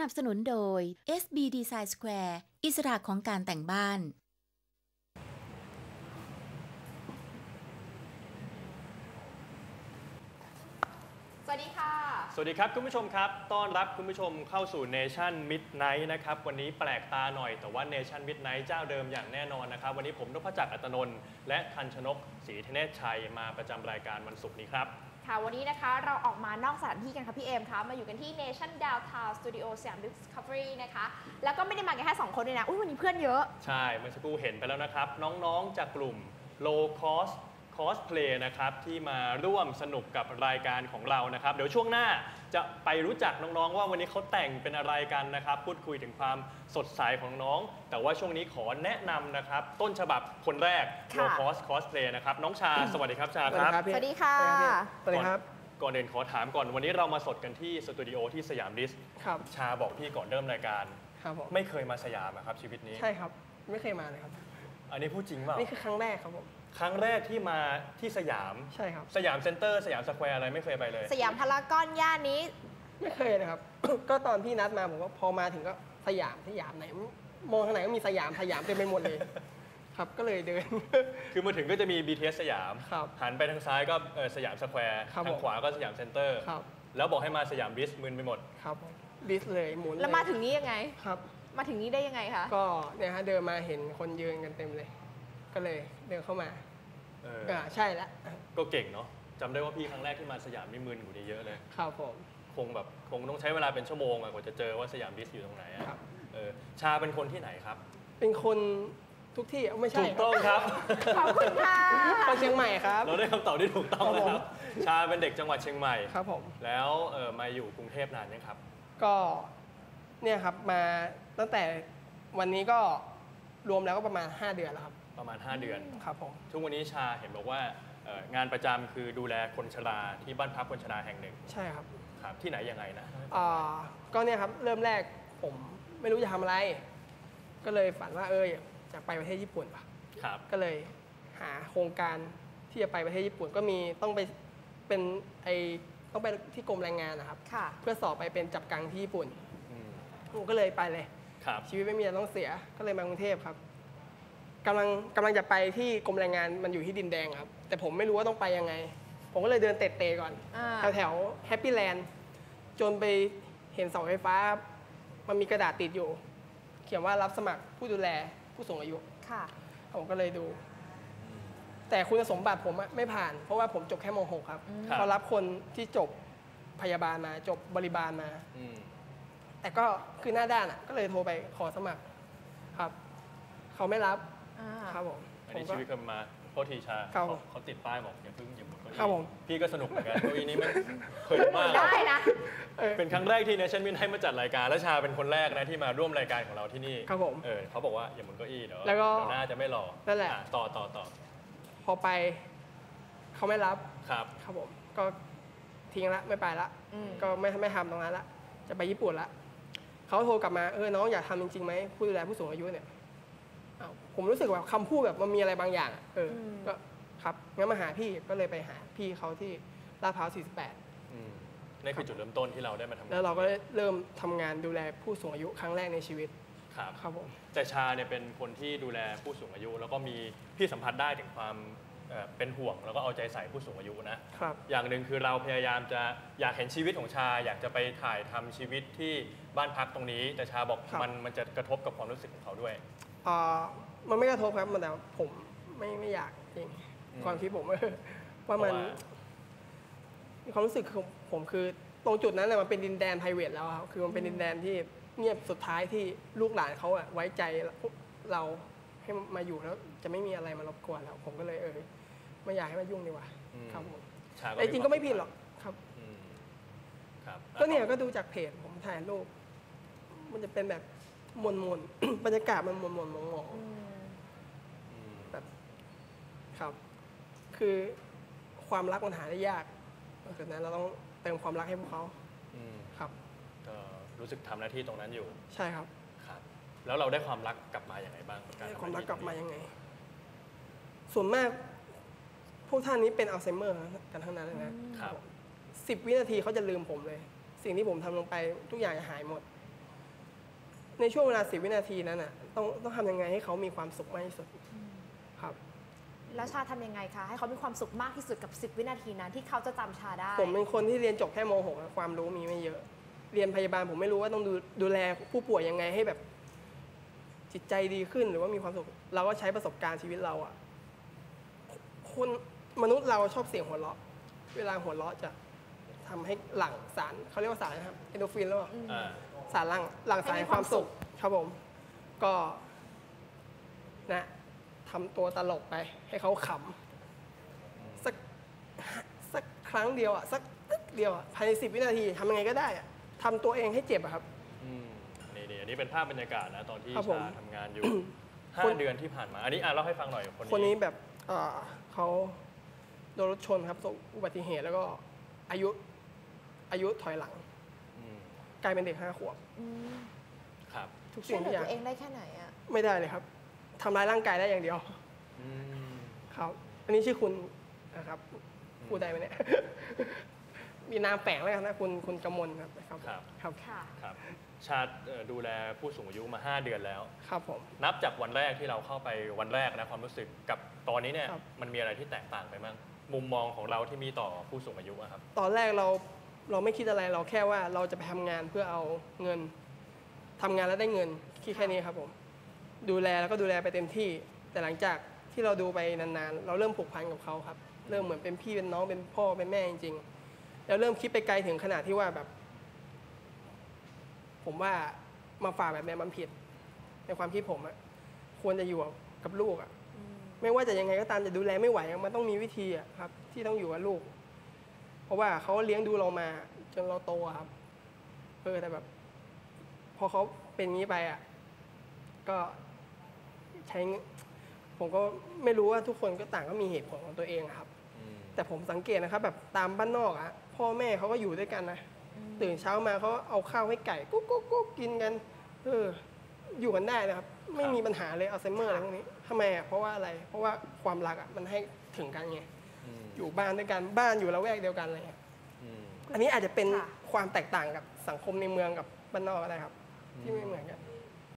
นับสนุนโดย SB Design Square อิสระของการแต่งบ้าน สวัสดีค่ะ สวัสดีครับคุณผู้ชมครับ ต้อนรับคุณผู้ชมเข้าสู่ Nation Midnight นะครับ วันนี้แปลกตาหน่อย แต่ว่า Nation Midnight เจ้าเดิมอย่างแน่นอนนะครับ วันนี้ผมนพจักรอัตนนท์และทันชนกศรีเทเนศชัยมาประจำรายการวันศุกร์นี้ครับ ค่ะ วันนี้นะคะเราออกมานอกสถานที่กันค่ะพี่เอมคะมาอยู่กันที่ Nation Downtown Studio สยาม Discovery นะคะ แล้วก็ไม่ได้มากันแค่2คนเลยนะ อุ้ยวันนี้เพื่อนเยอะ ใช่เมื่อสักครู่เห็นไปแล้วนะครับ น้องๆจากกลุ่ม Low Cost Cosplay นะครับ ที่มาร่วมสนุกกับรายการของเรานะครับ เดี๋ยวช่วงหน้า จะไปรู้จักน้องๆ ว่าวันนี้เขาแต่งเป็นอะไรกันนะครับ พูดคุยถึงความสดใสของน้อง แต่ว่าช่วงนี้ขอแนะนำนะครับ ต้นฉบับคนแรกค่ะ Low Cost Cosplay นะครับ น้องชา สวัสดีครับชาครับ สวัสดีค่ะ สวัสดีครับก่อนอื่นขอถามก่อนวันนี้เรามาสดกันที่สตูดิโอที่สยามดิส ครับชาบอกพี่ก่อนเริ่มรายการ ครับผมไม่เคยมาสยามอะครับชีวิตนี้ ใช่ครับ ไม่เคยมาเลยครับ อันนี้พูดจริงเปล่า นี่คือครั้งแรกครับผม ครั้งแรกที่มาที่สยาม ใช่ครับ สยามเซ็นเตอร์ สยามสแควร์อะไรไม่เคยไปเลย สยามพารากอนย่านนี้ ไม่เคยเลยครับ ก็ตอนพี่นัดมาผมว่าพอมาถึงก็สยามสยามไหนมองทางไหนก็มีสยามสยามเต็มไปหมดเลย ครับก็เลยเดิน คือมาถึงก็จะมี BTS สยาม ครับหันไปทางซ้ายก็เอ่อสยามสแควร์ ครับทางผมขวาก็สยามเซ็นเตอร์ ครับ แล้วบอกให้มาสยามดิสมึนไปหมด ครับผมลิสต์เลยหมุนเลยแล้วมาถึงนี้ยังไง ครับ มาถึงนี้ได้ยังไงคะ ก็เนี่ยฮะเดินมาเห็นคนยืนกันเต็มเลย ก็เลยเดินเข้ามาเอออ่าใช่แล้วก็เก่งเนาะจำได้ว่าพี่ครั้งแรกที่มาสยามนี่มึนกว่านี้เยอะเลย ครับผม คงแบบคงต้องใช้เวลาเป็นชั่วโมงอะกว่าจะเจอว่าสยามดิสอยู่ตรงไหนอะครับ เออชาเป็นคนที่ไหนครับ เป็นคนทุกที่เอาไม่ใช่ถูกต้องครับ ขอบคุณค่ะคนเชียงใหม่ครับ เราได้คำตอบที่ถูกต้องครับแล้วผมครับ ชาเป็นเด็กจังหวัดเชียงใหม่ ครับผม แล้วเออมาอยู่กรุงเทพนานยังครับ ก็เนี่ยครับมาตั้งแต่วันนี้ก็รวมแล้วก็ประมาณ 5 เดือนแล้วครับ ประมาณ 5 เดือน ครับผม ทุกวันนี้ชาเห็นบอกว่าเอ่องานประจำคือดูแลคนชราที่บ้านพักคนชราแห่งหนึ่งใช่ครับครับที่ไหนยังไงนะ อ่าก็เนี่ยครับ เริ่มแรกผมไม่รู้จะทำอะไร ก็เลยฝันว่าเออจะไปประเทศญี่ปุ่นป่ะ ครับ ก็เลยหาโครงการที่จะไปประเทศญี่ปุ่นก็มีต้องไปเป็นไอต้องไปที่กรมแรงงานนะครับ ค่ะ เพื่อสอบไปเป็นจับกังที่ญี่ปุ่นอืมผมก็เลยไปเลย ครับ ชีวิตไม่มีอะไรต้องเสียก็เลยมากรุงเทพครับ กำลังกำลังจะไปที่กรมแรงงานมันอยู่ที่ดินแดงครับ แต่ผมไม่รู้ว่าต้องไปยังไง ผมก็เลยเดินเตะๆก่อน อ่า แถวแถวแฮปปี้แลนด์จนไปเห็นเสาไฟฟ้า มันมีกระดาษติดอยู่ เขียนว่ารับสมัครผู้ดูแลผู้สูงอายุ ค่ะ ผมก็เลยดู แต่คุณสมบัติผมอะไม่ผ่าน เพราะว่าผมจบแค่ม .6 ครับครับ เขารับคนที่จบพยาบาลมาจบบริบาลมา อืมแต่ก็คือหน้าด้านอะก็เลยโทรไปขอสมัครครับ เขาไม่รับ อ่า ครับผมอันผมนี้ก็ ชีวิตเคยมาโทษทีชาครับเขาเขาติดป้ายบอกอย่าเพิ่งอย่าหมุนเก้าอี้ครับผม พี่ก็สนุกเหมือนกันเก้าอี้นี้มันเคยมาก ได้นะ เออ เป็นครั้งแรกที่เนชั่นวินให้มาจัดรายการและชาเป็นคนแรกนะที่มาร่วมรายการของเราที่นี่ครับผมเออเขาบอกว่าอย่าหมุนเก้าอี้เดี๋ยวแล้วก็เดี๋ยวหน้าจะไม่รอนั่นแหละ อ่ต่อต่อต่อพอไป เขาไม่รับ ครับ ครับผม ก็ทิ้งละไม่ไปละ อืม ก็ไม่ไม่ทำตรงนั้นละ จะไปญี่ปุ่นละ เขาโทรกลับมา เออ น้องอยากทำจริงๆไหมผู้ดูแลผู้สูงอายุเนี่ยอ้าว ผมรู้สึกว่าคำพูดแบบมันมีอะไรบางอย่างอะเอออมก็ครับงั้นมาหาพี่ก็เลยไปหาพี่เขาที่ลาดพร้าว48อืมนี่คือจุดเริ่มต้นที่เราได้มาทำงานแล้วเราก็เริ่มทำงานดูแลผู้สูงอายุครั้งแรกในชีวิตครับครับผมแต่ชาเนี่ยเป็นคนที่ดูแลผู้สูงอายุ แล้วก็มีพี่สัมผัสได้ถึงความเอ่อเป็นห่วงแล้วก็เอาใจใส่ผู้สูงอายุนะครับอย่างหนึ่งคือเราพยายามจะอยากเห็นชีวิตของชา อยากจะไปถ่ายทำชีวิตที่บ้านพักตรงนี้ แต่ชาบอกครับมันมันจะกระทบกับความรู้สึกของเขาด้วย อ่ามันไม่กระทบครับมันแต่ผมไม่ไม่อยากจริงอืมความคิดผมเออว่ามันเพราะว่ามีความรู้สึกของผมคือตรงจุดนั้นน่ะมันเป็นดินแดนไพรเวทแล้วครับคือมันเป็นดินแดนที่เงียบสุดท้ายที่ลูกหลานเขาอะไว้ใจเราให้มาอยู่แล้ว จะไม่มีอะไรมารบกวนแล้วผมก็เลยเออไม่อยากให้มายุ่งดีกว่าอืมครับผมชาแต่จริงๆก็ไม่ผิดหรอกครับอืมครับก็เนี่ยก็ดูจากเพจผมถ่ายรูปมันจะเป็นแบบ มนมนๆบรรยากาศมันมนมนๆมองมองๆอืมอืมแบบครับ คือความรักมันหาได้ยากเพราะฉะนั้นเราต้องเติมความรักให้พวกเขาอืมครับ ก็รู้สึกทำหน้าที่ตรงนั้นอยู่ ใช่ครับครับ แล้วเราได้ความรักกลับมาอย่างไรบ้างบให้ทำความรักหน้ที่กลับมายังไง ส่วนมากพวกท่านนี้เป็นอัลไซเมอร์กันทั้งนั้นเลยนะครับสิบวินาทีเขาจะลืมผมเลย สิ่งที่ผมทำลงไปทุกอย่างจะหายหมด ในช่วงเวลาสิวินาทีนั้นอะต้องต้องทำยังไงให้เขามีความสุขมากที่สุดครับ แล้วชาทำยังไงคะ ให้เขามีความสุขมากที่สุดกับ 10 วินาทีนั้นที่เขาจะจำชาได้ ผมเป็นคนที่เรียนจบแค่ม .6 อะความรู้มีไม่เยอะ เรียนพยาบาลผมไม่รู้ว่าต้องดูดูแลผู้ป่วยยังไงให้แบบ จิตใจดีขึ้นหรือว่ามีความสุข เราก็ใช้ประสบการณ์ชีวิตเราอะคนมนุษย์เราชอบเสียงหัวเราะ เวลาหัวเราะจะ ทำให้หลั่งสารเขาเรียกว่าสารนะครับเอนโดรฟินแล้วอ่า สารหลั่งหลั่งสารแห่งความสุขครับผม ก็นะทำตัวตลกไป ให้เขาขำสักสักครั้งเดียวอะ สักตึ๊กเดียวอะภายในสิบวินาทีทำยังไงก็ได้อะทำตัวเองให้เจ็บอะครับ อืมนี่นี่อันนี้เป็นภาพบรรยากาศนะ ตอนที่ครับผมชาทำงานอยู่ ห้าคน เดือนที่ผ่านมา อันนี้อะเล่าให้ฟังหน่อยคนคนนี้นี้แบบเอ่อเขาโดนรถชนครับประสบอุบัติเหตุแล้วก็อายุ อายุถอยหลังอืมกลายเป็นเด็กห้าขวบอืมครับทุกช่สิ่วยงเหลืทุอกอย่างตัวเองได้แค่ไหนอะไม่ได้เลยครับทำร้ายร่างกายได้อย่างเดียวอืมครับ อันนี้ชื่อคุณนะครับพูดได้ไหมเนี่ย มีนามแฝงแล้วกันนะคุณคุณกมลครับครับ ครับ ครับ ค่ะ ครับ ชาติเอ่อดูแลผู้สูงอายุมา 5 เดือนแล้ว ครับผม นับจากวันแรกที่เราเข้าไปวันแรกนะความรู้สึกกับตอนนี้เนี่ยครับ มันมีอะไรที่แตกต่างไปบ้างมุมมองของเราที่มีต่อผู้สูงอายุอะครับ ตอนแรกเรา เราไม่คิดอะไรเราแค่ว่าเราจะไปทำงานเพื่อเอาเงินทำงานแล้วได้เงินคิดแค่นี้ครับผม ดูแลแล้วก็ดูแลไปเต็มที่ แต่หลังจากที่เราดูไปนานๆ เราเริ่มผูกพันกับเขาครับ เริ่มเหมือนเป็นพี่เป็นน้องเป็นพ่อเป็นแม่จริงๆ แล้วเริ่มคิดไปไกลถึงขนาดที่ว่าแบบ ผมว่ามาฝากแบบนี้มันผิด ในความคิดผมอะควรจะอยู่กับลูกอะไม่ว่าจะยังไงก็ตามจะดูแลไม่ไหวอะมันต้องมีวิธีอะครับ ที่ต้องอยู่กับลูก ราะว่าเขาเลี้ยงดูเรามา จนเราโตอะครับเออแต่แบบ พอเขาเป็นงี้ไปอะก็ใช้เงินผมก็ไม่รู้ว่าทุกคนก็ต่างก็มีเหตุผลของตัวเองอะครับอืมแต่ผมสังเกตนะครับ แบบตามบ้านนอกอะพ่อแม่เขาก็อยู่ด้วยกันนะตื่นเช้ามาเขาเอาข้าวให้ไก่กุ๊กกุ๊กกุ๊กกินกัน เออ อยู่กันได้นะครับ ไม่มีปัญหาเลยอัลไซเมอร์อะไรพวกนี้ทำไมอะเพราะว่าอะไร เพราะว่าความรักอะมันให้ถึงกันไง อืมอยู่บ้านด้วยกันบ้านอยู่ละแวกเดียวกันอะไรเงี้ยอืมอันนี้อาจจะเป็นค่ะความแตกต่างกับสังคมในเมืองกับบ้านนอกก็ได้ครับ ที่ไม่เหมือนกัน